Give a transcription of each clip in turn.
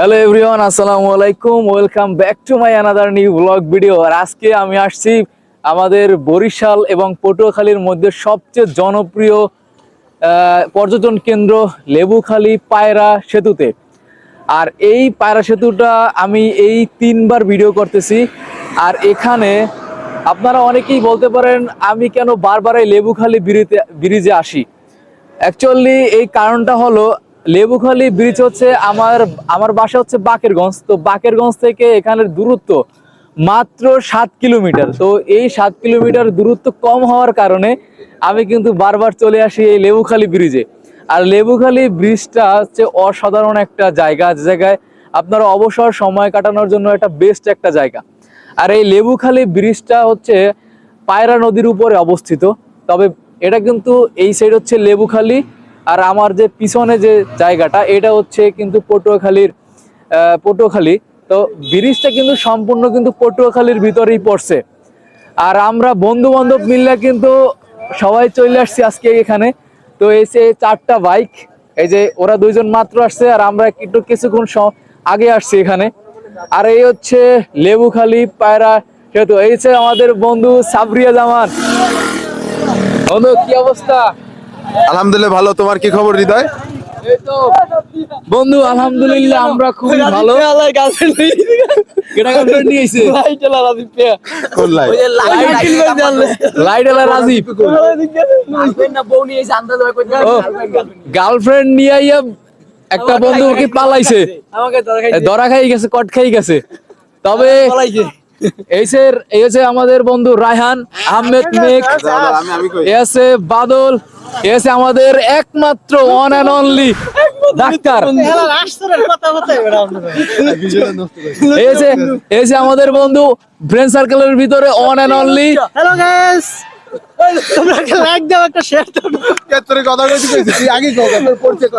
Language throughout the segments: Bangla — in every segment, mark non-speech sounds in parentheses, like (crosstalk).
হ্যালো এভরিওয়ান আসসালামু আলাইকুম। Welcome back to my another new blog video আর আজকে আমি আসছি আমাদের বরিশাল এবং পটুয়াখালীর মধ্যে সবচেয়ে জনপ্রিয় পর্যটন কেন্দ্র লেবুখালী পায়রা সেতুতে। আর এই পায়রা সেতুটা আমি এই তিনবার ভিডিও করতেছি। আর এখানে আপনারা অনেকেই বলতে পারেন, আমি কেন বারবার এই লেবুখালী ব্রিজে আসি। অ্যাকচুয়ালি এই কারণটা হলো লেবুখালী ব্রিজ হচ্ছে আমার আমার বাসা হচ্ছে বাকেরগঞ্জ। তো বাকেরগঞ্জ থেকে এখানের দূরত্ব মাত্র সাত কিলোমিটার। তো এই সাত কিলোমিটার দূরত্ব কম হওয়ার কারণে আমি কিন্তু বারবার চলে আসি এই লেবুখালি ব্রিজে আর লেবুখালি ব্রিজটা হচ্ছে অসাধারণ একটা জায়গা। যে জায়গায় আপনারা অবসর সময় কাটানোর জন্য একটা বেস্ট একটা জায়গা। আর এই লেবুখালি ব্রিজটা হচ্ছে পায়রা নদীর উপরে অবস্থিত। তবে এটা কিন্তু এই সাইড হচ্ছে লেবুখালী আর আমার যে পিছনে যে জায়গাটা, এটা হচ্ছে কিন্তু পটুয়াখালীর পটুয়াখালী। তো ব্রিজটা কিন্তু সম্পূর্ণ কিন্তু পটুয়াখালীর ভিতরেই পড়ছে। আর আমরা বন্ধু বান্ধব মিললে কিন্তু সবাই চলে আসছি আজকে এখানে। তো এসে চারটা বাইক, এই যে ওরা দুইজন মাত্র আসছে আর আমরা একটু কিছুক্ষণ আগে আসছি এখানে। আর এই হচ্ছে লেবুখালি পায়রা সেতু। এই আমাদের বন্ধু সাবরিয়া জামান। বন্ধু, কি অবস্থা? আলহামদুলিল্লাহ ভালো। তোমার কি খবর হৃদয়? এই বন্ধু আলহামদুলিল্লাহ আমরা খুবই ভালো। গার্লফ্রেন্ড নিয়ে আইয়া একটা বন্ধু ওকে পালাইছে। ধরা খাই গেছে কট খাই গেছে। তবে এই যে এই হচ্ছে আমাদের বন্ধু রায়হান আহমেদ মেঘ আমি আমি এ আছে বাদল এ আছে আমাদের একমাত্র ওয়ান অ্যান্ড অনলি ডাক্তার। এই যে এই যে আমাদের বন্ধু ব্রেন সার্কেলের ভিতরে one and only hello guys তোমরা লাইক দাও একটা শেয়ার দাও। তোর কথা কইতে কইছিস তুই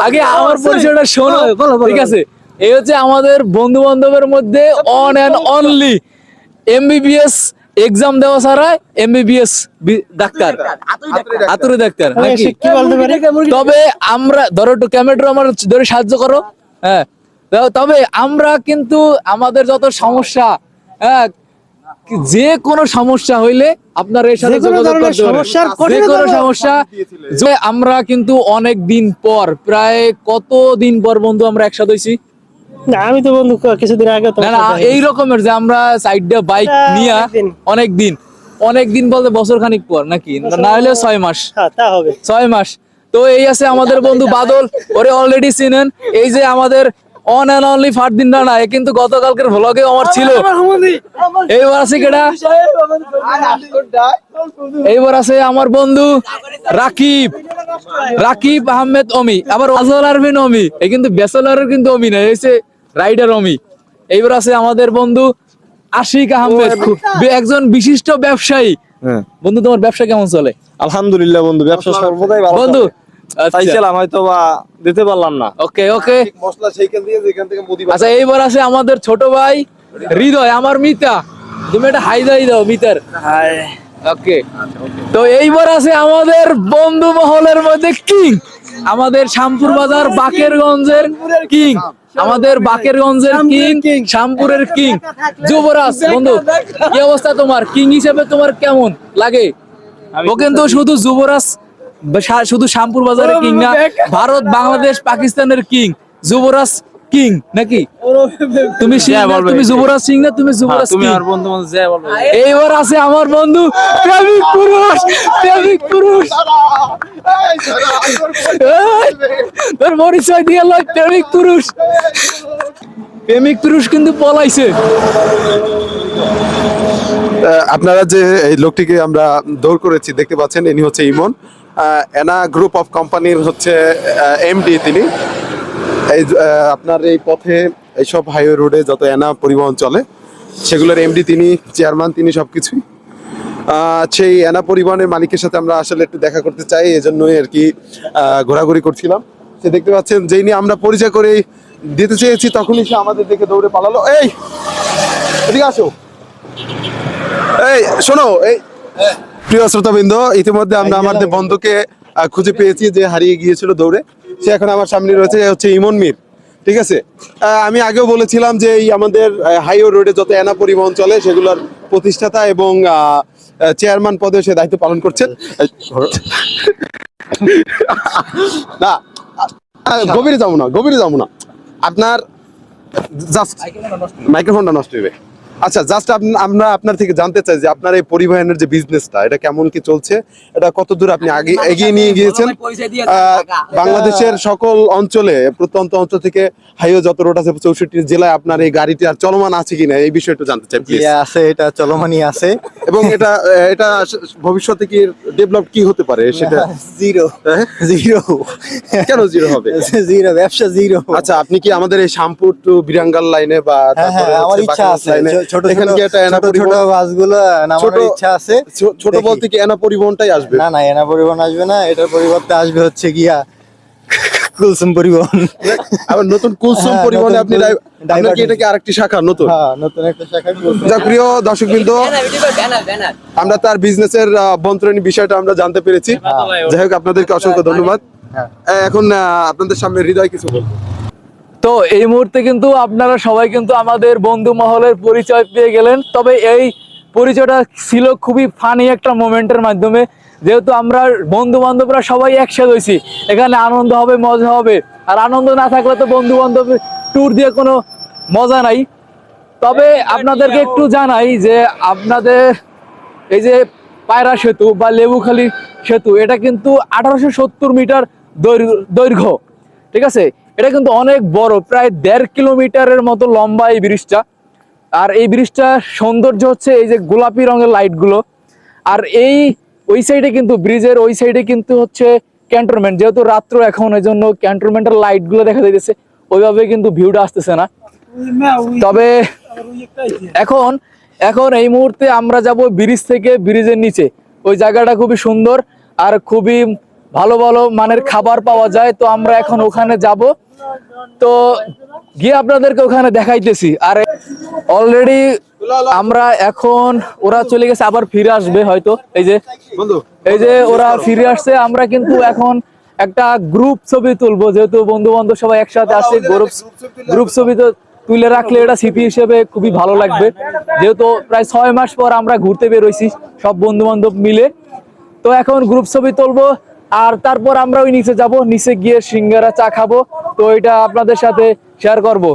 আগে আমার পরিচয়টা শোনো। ঠিক আছে? এই হচ্ছে আমাদের বন্ধু বান্ধবের মধ্যে one and only MBBS exam দেওয়া ছাড়া এমবিবিএস ডাক্তার। আতুরে ডাক্তার। নাকি? কি বলতে পারি? তবে আমরা ধরো একটু ক্যামেরা আমার ধরে সাহায্য করো। হ্যাঁ। তবে আমরা কিন্তু আমাদের যত সমস্যা হ্যাঁ যে কোনো সমস্যা হইলে আপনার এর সাথে যে কোনো যোগাযোগ করতে পারেন। যে কোনো সমস্যা যে আমরা কিন্তু অনেক দিন পর প্রায় কত দিন পর বন্ধু আমরা একসাথে হইছি? না আমি তো বন্ধু কিছুদিন আগে তো না না এই রকমের যে আমরা সাইডে বাইক নিয়া অনেক দিন অনেক দিন বলতে বছর খানিক পর নাকি? না হলে ছয় মাস। হ্যাঁ তা হবে। ছয় মাস। তো এই আছে আমাদের বন্ধু বাদল ওরে অলরেডি চিনেন। এই যে আমাদের one and only Fardin Rana এ কিন্তু গতকালকের ভ্লগে আমার ছিল। এইবার আছে কেডা? এইবার আছে আমার বন্ধু রাকিব। রাকিব আহমেদ অমি আবার ওয়াজল আরবিন অমি। এই কিন্তু ব্যাচেলারের কিন্তু অমি না এসে রাইডার অমি। এইবার আছে আমাদের বন্ধু আশিক আহমেদ। একজন বিশিষ্ট ব্যবসায়ী। হ্যাঁ। বন্ধু তোমার ব্যবসা কেমন চলে? আলহামদুলিল্লাহ বন্ধু ব্যবসা সর্বদাই ভালো বন্ধু চাইছিলাম হয়তো বা দিতে পারলাম না। ওকে ওকে। মশলা সেইখান দিয়ে যেখান থেকে মুদি আচ্ছা এইবার আছে আমাদের ছোট ভাই হৃদয় আমার মিতা। তুমি একটা হাই দাই দাও মিতার। ওকে। তো এইবার আছে আমাদের বন্ধু মহলের মধ্যে কিং। আমাদের শামপুর বাজার বাকেরগঞ্জের কিং। আমাদের বাকেরগঞ্জের কিং শামপুরের কিং। যুবরাজ বন্ধু কি অবস্থা তোমার? কিং হিসেবে তোমার কেমন লাগে? ও কিন্তু শুধু যুবরাজ শুধু শামপুর বাজারের কিং না ভারত বাংলাদেশ পাকিস্তানের কিং। যুবরাজ কিং নাকি? তুমি তুমি যুবরাজ সিং না তুমি যুবরাজ তুমি বন্ধু বন্ধু যে বলবে। এইবার আছে আমার বন্ধু প্রেমিক পুরুষ প্রেমিক পুরুষ এই, তোর পরিচয় দিয়ে লয় প্রেমিক পুরুষ। প্রেমিক পুরুষ কিন্তু পলাইছে। আপনারা যে এই লোকটিকে আমরা দৌড় করেছি, দেখতে পাচ্ছেন, ইনি হচ্ছে ইমন। এনা গ্রুপ অফ কোম্পানির হচ্ছে এমডি তিনি। এই আপনার এই পথে এইসব হাইওয়ে রোডে যত এনা পরিবহন চলে, সেগুলোর এমডি তিনি চেয়ারম্যান তিনি সব কিছুই সেই এনা পরিবহনের মালিকের সাথে আমরা আসলে একটু দেখা করতে চাই, এজন্যই আর কি ঘোরাঘুরি করছিলাম। সে দেখতে পাচ্ছেন যেই নিয়ে আমরা পরিচয় করে দিতে চেয়েছি তখনই সে আমাদের দেখে দৌড়ে পালালো। এই এদিকে আসো। এই শোনো এই প্রিয় শ্রোতাবৃন্দ ইতিমধ্যে আমরা আমাদের বন্ধুকে খুঁজে পেয়েছি যে হারিয়ে গিয়েছিল দৌড়ে। সে এখন আমার সামনে রয়েছে হচ্ছে ইমন মির। ঠিক আছে? আমি আগেও বলেছিলাম যে এই আমাদের হাইওয়ে রোডে যত এনা পরিবহন চলে সেগুলোর প্রতিষ্ঠাতা এবং চেয়ারম্যান পদে সে দায়িত্ব পালন করছেন। না গভীরে যাব না গভীরে যাব না। আপনার জাস্ট মাইক্রোফোনটা নষ্ট হবে আচ্ছা জাস্ট আমরা আপনার থেকে জানতে চাই যে আপনার এই পরিবহনের যে বিজনেসটা এটা কেমন কি চলছে? এটা কত দূর আপনি আগে এগিয়ে নিয়ে গিয়েছেন? আহ, বাংলাদেশের সকল অঞ্চলে প্রত্যন্ত অঞ্চল থেকে হাইওয়ে যত রোড আছে চৌষট্টি জেলায় আপনার এই গাড়িটি আর চলমান আছে কিনা এই বিষয়ে একটু জানতে চাই আছে এটা চলমানই আছে। এবং এটা এটা ভবিষ্যতে কি ডেভেলপ কি হতে পারে সেটা (laughs) জিরো হ্যাঁ? জিরো কেন জিরো হবে? (laughs) জিরো ব্যবসা জিরো আচ্ছা আপনি কি আমাদের এই শ্যামপুর টু বিরাঙ্গাল লাইনে বা হ্যাঁ হ্যাঁ তারপরে আমার ইচ্ছা আছে। ছোট ছোট বাসগুলো নামানোর ইচ্ছা আছে। ছোট দেখি। বলতে কি এনা পরিবহনটাই আসবে? না না এনা পরিবহন আসবে না এটার পরিবর্তে আসবে হচ্ছে গিয়া কুলসুম পরিবহন। আবার নতুন কুলসুম হ্যাঁ, পরিবহনে আপনি আপনার কি এটা কি আরেকটি শাখা নতুন? হ্যাঁ নতুন একটা শাখা কুলসুম। প্রিয় দর্শক বিন্দু আমরা তার বিজনেসের বন্ত্রণী বিষয়টা আমরা জানতে পেরেছি। যাই হোক আপনাদেরকে অসংখ্য ধন্যবাদ। হ্যাঁ। আহ, এখন আপনাদের সামনে হৃদয় কিছু বলব। তো এই মুহূর্তে কিন্তু আপনারা সবাই কিন্তু আমাদের বন্ধু মহলের পরিচয় পেয়ে গেলেন। তবে এই পরিচয়টা ছিল খুবই ফানি একটা মোমেন্টের মাধ্যমে। যেহেতু আমরা বন্ধু বান্ধবরা সবাই একসাথে হয়েছি। এখানে আনন্দ হবে, মজা হবে। আর আনন্দ না থাকলে তো বন্ধু বান্ধব ট্যুর দিয়ে কোনো মজা নাই। তবে আপনাদেরকে একটু জানাই যে আপনাদের এই যে পায়রা সেতু বা লেবুখালী সেতু, এটা কিন্তু আঠারোশো সত্তর মিটার দৈর্ঘ্য- দৈর্ঘ্য। ঠিক আছে? এটা কিন্তু অনেক বড়, প্রায় দেড় কিলোমিটারের মতো লম্বা এই ব্রিজটা। আর এই ব্রিজটা সৌন্দর্য হচ্ছে এই যে গোলাপি রঙের লাইটগুলো। আর এই, ওই সাইডে কিন্তু, ব্রিজের ওই সাইডে কিন্তু হচ্ছে ক্যান্টনমেন্ট যেহেতু রাত্র এখন এই জন্য ক্যান্টনমেন্টের লাইটগুলো দেখা যাইতেছে। ওইভাবে কিন্তু ভিউটা আসতেছে না। তবে এখন এখন এই মুহূর্তে আমরা যাব ব্রিজ থেকে ব্রিজের নিচে। ওই জায়গাটা খুবই সুন্দর আর খুবই ভালো ভালো মানের খাবার পাওয়া যায়। তো আমরা এখন ওখানে যাব। তো গিয়ে আপনাদেরকে ওখানে দেখাইতেছি। আর অলরেডি আমরা এখন ওরা চলে গেছে আবার ফিরে আসবে হয়তো। এই যে এই যে ওরা ফিরে আসছে আমরা কিন্তু এখন একটা গ্রুপ ছবি তুলবো যেহেতু বন্ধু বান্ধব সবাই একসাথে আসছে গ্রুপ গ্রুপ ছবি তো তুলে রাখলে এটা স্মৃতি হিসেবে খুবই ভালো লাগবে। যেহেতু প্রায় ছয় মাস পর আমরা ঘুরতে বেরোইছি সব বন্ধু বান্ধব মিলে। তো এখন গ্রুপ ছবি তুলবো আর তারপর আমরা ওই নিচে যাব, নিচে গিয়ে সিঙ্গারা চা খাব। তো এটা আপনাদের সাথে শেয়ার করব।